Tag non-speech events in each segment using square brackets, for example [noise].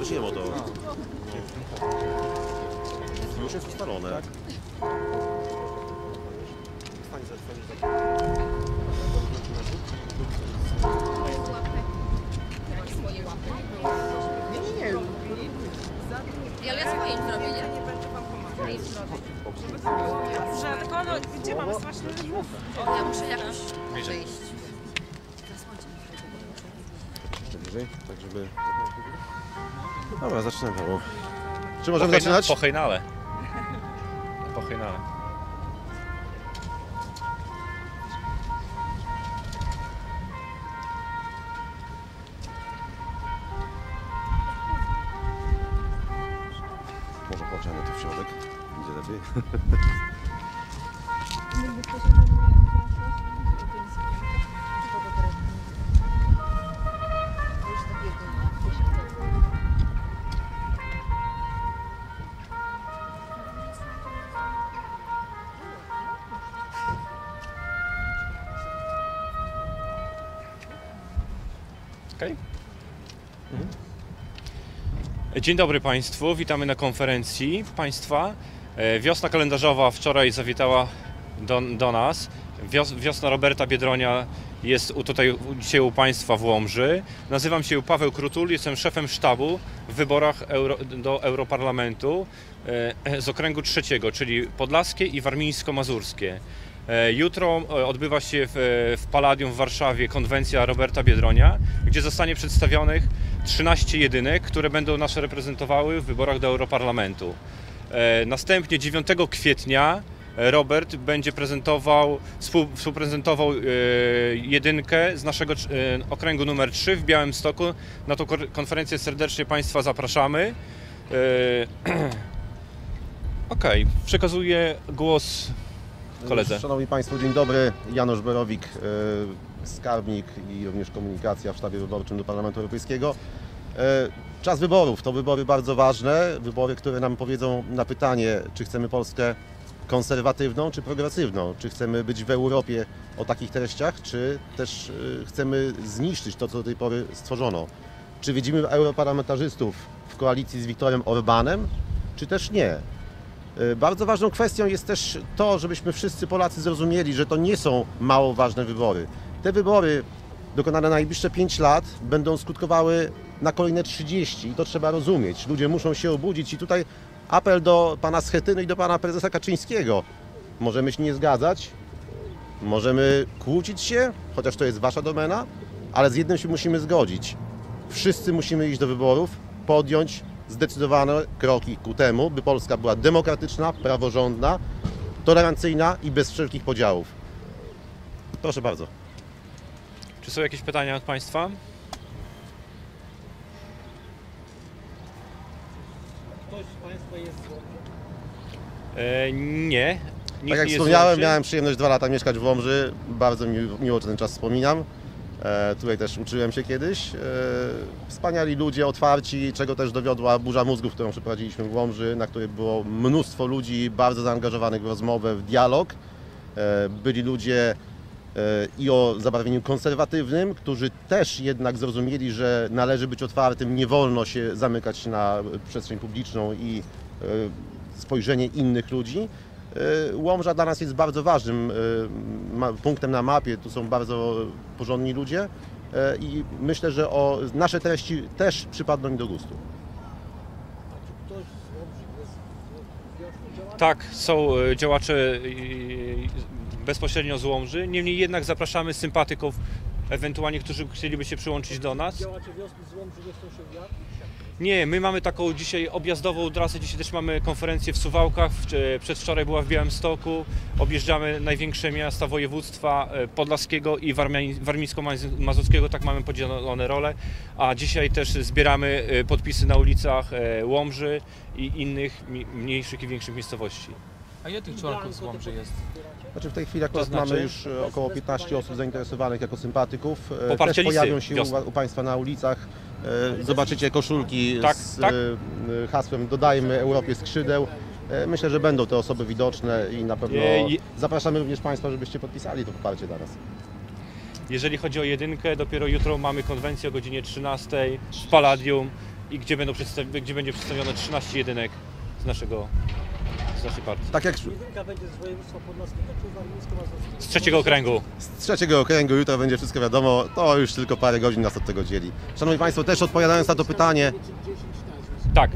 Już nie o to. Już jest ustalone. Nie, nie, nie. Ale ja swoje zrobię, nie? Dobrze, tylko no, gdzie mamy mów? Ja muszę jakoś wyjść. Jeszcze bliżej, tak żeby... Dobra, zaczynamy. Paweł. Czy możemy zaczynać? Po hejnale. Po hejnale. Może tu w środek. Będzie lepiej. Dzień dobry Państwu, witamy na konferencji Państwa. E, Wiosna kalendarzowa wczoraj zawitała do, do nas. Wios, wiosna Roberta Biedronia jest u, tutaj dzisiaj u Państwa w Łomży. Nazywam się Paweł Krutul, jestem szefem sztabu w wyborach euro, do Europarlamentu e, z okręgu trzeciego, czyli podlaskie i warmińsko-mazurskie. E, Jutro odbywa się w, w Palladium w Warszawie konwencja Roberta Biedronia, gdzie zostanie przedstawionych 13 jedynek, które będą nas reprezentowały w wyborach do Europarlamentu. E, Następnie 9 kwietnia Robert będzie prezentował, współ- współprezentował e, jedynkę z naszego e, okręgu numer 3 w Białymstoku. Na tą konferencję serdecznie Państwa zapraszamy. [clears throat] Okej, przekazuję głos koledze. Szanowni Państwo, dzień dobry. Janusz Berowik, e, skarbnik i również komunikacja w sztabie wyborczym do Parlamentu Europejskiego. E, Czas wyborów to wybory bardzo ważne, wybory, które nam powiedzą na pytanie, czy chcemy Polskę konserwatywną czy progresywną, czy chcemy być w Europie o takich treściach, czy też e, chcemy zniszczyć to, co do tej pory stworzono. Czy widzimy europarlamentarzystów w koalicji z Viktorem Orbanem, czy też nie. E, Bardzo ważną kwestią jest też to, żebyśmy wszyscy Polacy zrozumieli, że to nie są mało ważne wybory. Te wybory dokonane na najbliższe 5 lat będą skutkowały na kolejne 30 i to trzeba rozumieć. Ludzie muszą się obudzić i tutaj apel do pana Schetyny i do pana prezesa Kaczyńskiego. Możemy się nie zgadzać, możemy kłócić się, chociaż to jest wasza domena, ale z jednym się musimy zgodzić. Wszyscy musimy iść do wyborów, podjąć zdecydowane kroki ku temu, by Polska była demokratyczna, praworządna, tolerancyjna i bez wszelkich podziałów. Proszę bardzo. Czy są jakieś pytania od Państwa? Ktoś z Państwa jest z Łomży? E, nie. Nikt tak jak wspomniałem, miałem przyjemność dwa lata mieszkać w Łomży. Bardzo mi, miło ten czas wspominam. E, tutaj też uczyłem się kiedyś. E, wspaniali ludzie, otwarci, czego też dowiodła burza mózgów, którą przeprowadziliśmy w Łomży, na której było mnóstwo ludzi bardzo zaangażowanych w rozmowę, w dialog. E, byli ludzie i o zabarwieniu konserwatywnym, którzy też jednak zrozumieli, że należy być otwartym, nie wolno się zamykać na przestrzeń publiczną i e, spojrzenie innych ludzi. E, Łomża dla nas jest bardzo ważnym e, punktem na mapie, tu są bardzo porządni ludzie i myślę, że o nasze treści też przypadną mi do gustu. Tak, są działacze bezpośrednio z Łomży. Niemniej jednak zapraszamy sympatyków, ewentualnie, którzy chcieliby się przyłączyć do nas. Działacze wiosny z Łomży nie chcą się? Nie, my mamy taką dzisiaj objazdową trasę. Dzisiaj też mamy konferencję w Suwałkach. Wcz- Przedwczoraj była w Białymstoku. Objeżdżamy największe miasta województwa e, podlaskiego i warmińsko-mazurskiego. Tak mamy podzielone role. A dzisiaj też zbieramy e, podpisy na ulicach e, Łomży i innych mniejszych i większych miejscowości. A ile tych członków z Łomży jest? Znaczy w tej chwili akurat znaczy? mamy już e, około 15 osób zainteresowanych jako sympatyków. E, Poparcie Też pojawią się u, Państwa na ulicach. E, Zobaczycie koszulki Tak, z tak. e, hasłem Dodajmy Europie skrzydeł. Myślę, że będą te osoby widoczne i na pewno zapraszamy również Państwa, żebyście podpisali to poparcie dla nas. Jeżeli chodzi o jedynkę, dopiero jutro mamy konwencję o godzinie 13 w Palladium. i gdzie, będą gdzie będzie przedstawione 13 jedynek z naszego naszej partii. Tak jak Jedynka będzie z województwa podlaskiego czy warmińsko-mazurskiego? Z trzeciego okręgu. z trzeciego okręgu jutro będzie wszystko wiadomo, to już tylko parę godzin nas od tego dzieli. Szanowni Państwo, też odpowiadając na to pytanie, Tak.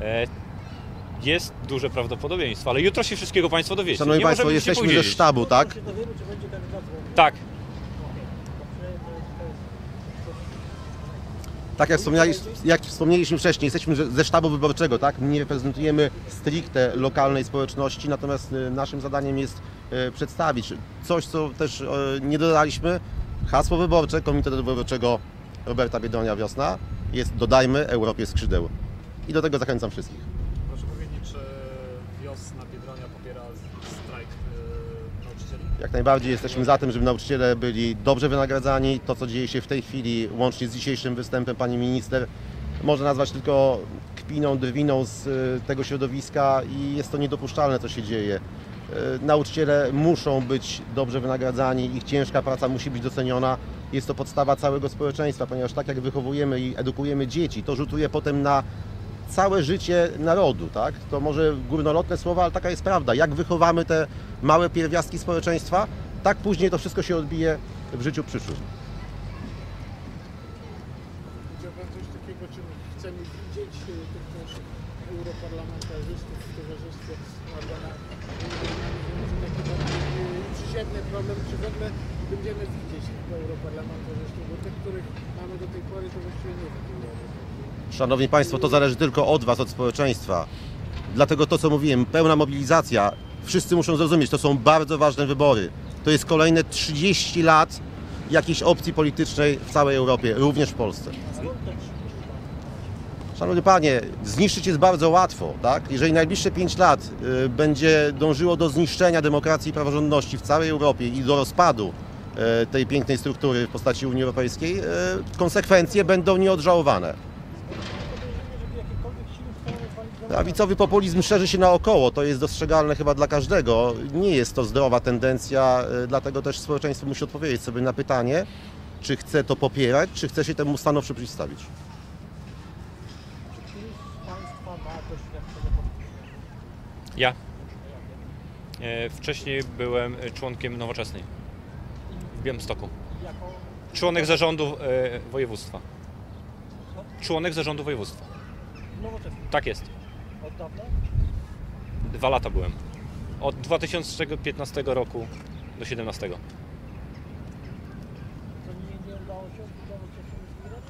E, jest duże prawdopodobieństwo, ale jutro się wszystkiego Państwo dowiecie. Szanowni Nie Państwo, jesteśmy ze sztabu, tak? Tak. Tak jak, jak wspomnieliśmy wcześniej, jesteśmy ze- sztabu wyborczego, tak? Nie reprezentujemy stricte lokalnej społeczności, natomiast y, naszym zadaniem jest y, przedstawić coś, co też nie dodaliśmy. Hasło wyborcze Komitetu Wyborczego Roberta Biedronia Wiosna jest dodajmy Europie skrzydeł. I do tego zachęcam wszystkich. Jak najbardziej jesteśmy za tym, żeby nauczyciele byli dobrze wynagradzani. To, co dzieje się w tej chwili, łącznie z dzisiejszym występem pani minister, można nazwać tylko kpiną, drwiną z y, tego środowiska i jest to niedopuszczalne, co się dzieje. Y, Nauczyciele muszą być dobrze wynagradzani, ich ciężka praca musi być doceniona. Jest to podstawa całego społeczeństwa, ponieważ tak jak wychowujemy i edukujemy dzieci, to rzutuje potem na całe życie narodu, tak? To może górnolotne słowa, ale taka jest prawda. Jak wychowamy te małe pierwiastki społeczeństwa, tak później to wszystko się odbije w życiu przyszłym. Pan coś takiego, czym chcemy widzieć y, tych naszych europarlamentarzystów w towarzystwie Adama? Przyziemny problem, czy w ogóle będziemy widzieć tych europarlamentarzystów, bo tych, których mamy do tej pory, to właściwie nie widzimy. Szanowni Państwo, to zależy tylko od Was, od społeczeństwa. Dlatego to, co mówiłem, pełna mobilizacja. Wszyscy muszą zrozumieć, to są bardzo ważne wybory. To jest kolejne 30 lat jakiejś opcji politycznej w całej Europie, również w Polsce. Szanowny Panie, zniszczyć jest bardzo łatwo, tak? Jeżeli najbliższe 5 lat y, będzie dążyło do zniszczenia demokracji i praworządności w całej Europie i do rozpadu y, tej pięknej struktury w postaci Unii Europejskiej, y, konsekwencje będą nieodżałowane. Prawicowy populizm szerzy się naokoło, to jest dostrzegalne chyba dla każdego. Nie jest to zdrowa tendencja, y, dlatego też społeczeństwo musi odpowiedzieć sobie na pytanie, czy chce to popierać, czy chce się temu stanowczo przeciwstawić. Czy któryś z Państwa ma doświadczenie polityczne? Ja. E, wcześniej byłem e, członkiem Nowoczesnej w Białymstoku. Jako Członek zarządu e, województwa. Członek zarządu województwa. nowoczesny? Tak jest. Od dawna? Dwa lata byłem. Od 2015 roku do 2017. To nie, nie udało się nowoczesnemu zbierać?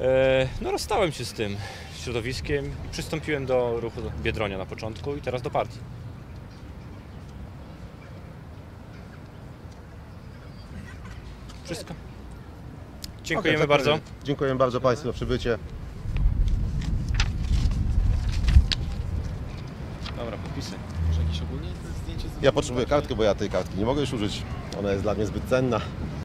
E, no rozstałem się z tym środowiskiem i przystąpiłem do ruchu Biedronia na początku i teraz do partii. Wszystko. Dziękujemy Okej, bardzo. Dziękujemy bardzo Państwu za przybycie. Dobra, podpisy. Może jakieś ogólnie zdjęcie z Ja potrzebuję kartki, bo ja tej kartki nie mogę już użyć. Ona jest dla mnie zbyt cenna.